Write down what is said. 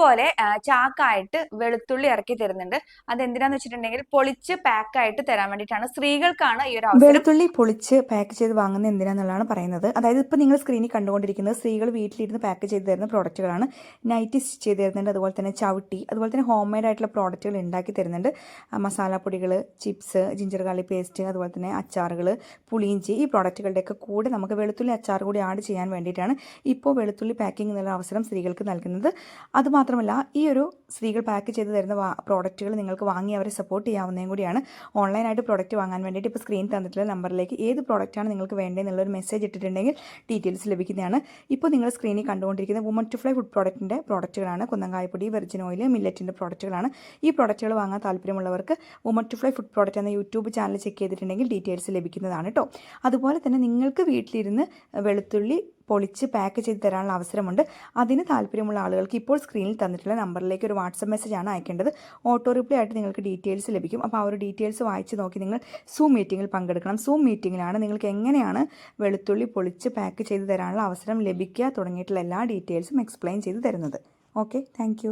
ഇതുപോലെ ചാക്കായിട്ട് വെളുത്തുള്ളി ഇറക്കി തരുന്നുണ്ട്. അത് എന്തിനാന്ന് വെച്ചിട്ടുണ്ടെങ്കിൽ പൊളിച്ച് പാക്ക് ആയിട്ട് തരാൻ വേണ്ടിയിട്ടാണ്. സ്ത്രീകൾക്കാണ് ഈ ഒരു വെളുത്തുള്ളി പൊളിച്ച് പാക്ക് ചെയ്ത് വാങ്ങുന്നത് എന്തിനാന്നുള്ളതാണ് പറയുന്നത്. അതായത് ഇപ്പൊ നിങ്ങൾ സ്ക്രീനിൽ കണ്ടുകൊണ്ടിരിക്കുന്നത് സ്ത്രീകൾ വീട്ടിലിരുന്ന് പാക്ക് ചെയ്ത് തരുന്ന പ്രോഡക്റ്റുകളാണ് നൈറ്റി സ്റ്റിച്ച് ചെയ്ത് തരുന്നുണ്ട്. അതുപോലെ തന്നെ ചവിട്ടി അതുപോലെ തന്നെ ഹോം മെയ്ഡ് ആയിട്ടുള്ള പ്രോഡക്റ്റുകൾ ഉണ്ടാക്കി തരുന്നുണ്ട്. മസാല മസാലപ്പൊടികൾ ചിപ്സ് ജിഞ്ചർ കാളി പേസ്റ്റ് അതുപോലെ തന്നെ അച്ചാറുകൾ പുളിയിഞ്ചി ഈ പ്രോഡക്റ്റുകളുടെയൊക്കെ കൂടെ നമുക്ക് വെളുത്തുള്ളി അച്ചാർ കൂടി ആഡ് ചെയ്യാൻ വേണ്ടിയിട്ടാണ് ഇപ്പോൾ വെളുത്തുള്ളി പാക്കിംഗ് എന്നുള്ള അവസരം സ്ത്രീകൾക്ക് നൽകുന്നത്. അതുമാത്രമല്ല ഈ ഒരു സ്ത്രീകൾ പാക്ക് ചെയ്ത് തരുന്ന പ്രോഡക്റ്റുകൾ നിങ്ങൾക്ക് വാങ്ങി അവരെ സപ്പോർട്ട് ചെയ്യാവുന്നതും കൂടിയാണ്. ഓൺലൈനായിട്ട് പ്രോഡക്റ്റ് വാങ്ങാൻ വേണ്ടിയിട്ട് ഇപ്പോൾ സ്ക്രീൻ തന്നിട്ടുള്ള നമ്പറിലേക്ക് ഏത് പ്രോഡക്റ്റാണ് നിങ്ങൾക്ക് വേണ്ടതെന്നുള്ളൊരു മെസ്സേജ് ഇട്ടിട്ടുണ്ടെങ്കിൽ ഡീറ്റെയിൽസ് ലഭിക്കുന്നതാണ്. ഇപ്പോൾ നിങ്ങൾ സ്ക്രീനിൽ കണ്ടുകൊണ്ടിരിക്കുന്ന വുമൺ ടു ഫ്ലൈ ഫുഡ് പ്രോഡക്റ്റിന്റെ പ്രോഡക്റ്റുകളാണ് കുന്നങ്കായപ്പൊടി വെർജിൻ ഓയിൽ മില്ലറ്റിന്റെ പ്രോഡക്റ്റുകളാണ് ഈ പ്രോഡക്റ്റുകൾ വാങ്ങാൻ താല്പര്യമുള്ളവർക്ക് woman to fly food product എന്ന യൂട്യൂബ് ചാനൽ ചെക്ക് ചെയ്തിട്ടുണ്ടെങ്കിൽ ഡീറ്റെയിൽസ് ലഭിക്കുന്നതാണ് കേട്ടോ അതുപോലെ തന്നെ നിങ്ങൾക്ക് വീട്ടിലിരുന്ന് വെളുത്തുള്ളി പൊളിച്ച് പാക്ക് ചെയ്ത് തരാനുള്ള അവസരമുണ്ട്. അതിന് താല്പര്യമുള്ള ആളുകൾക്ക് ഇപ്പോൾ സ്ക്രീനിൽ തന്നിട്ടുള്ള നമ്പറിലേക്ക് ഒരു വാട്സപ്പ് ആണ് അയക്കേണ്ടത്. ഓട്ടോ റിപ്ലൈ ആയിട്ട് നിങ്ങൾക്ക് ഡീറ്റെയിൽസ് ലഭിക്കും. അപ്പോൾ ആ ഒരു ഡീറ്റെയിൽസ് വായിച്ച് നോക്കി നിങ്ങൾ സൂം മീറ്റിങ്ങിൽ പങ്കെടുക്കണം. സൂം മീറ്റിങ്ങിലാണ് നിങ്ങൾക്ക് എങ്ങനെയാണ് വെളുത്തുള്ളി പൊളിച്ച് പാക്ക് ചെയ്ത് തരാനുള്ള അവസരം ലഭിക്കുക തുടങ്ങിയിട്ടുള്ള എല്ലാ ഡീറ്റെയിൽസും എക്സ്പ്ലെയിൻ ചെയ്ത് തരുന്നത്. Okay thank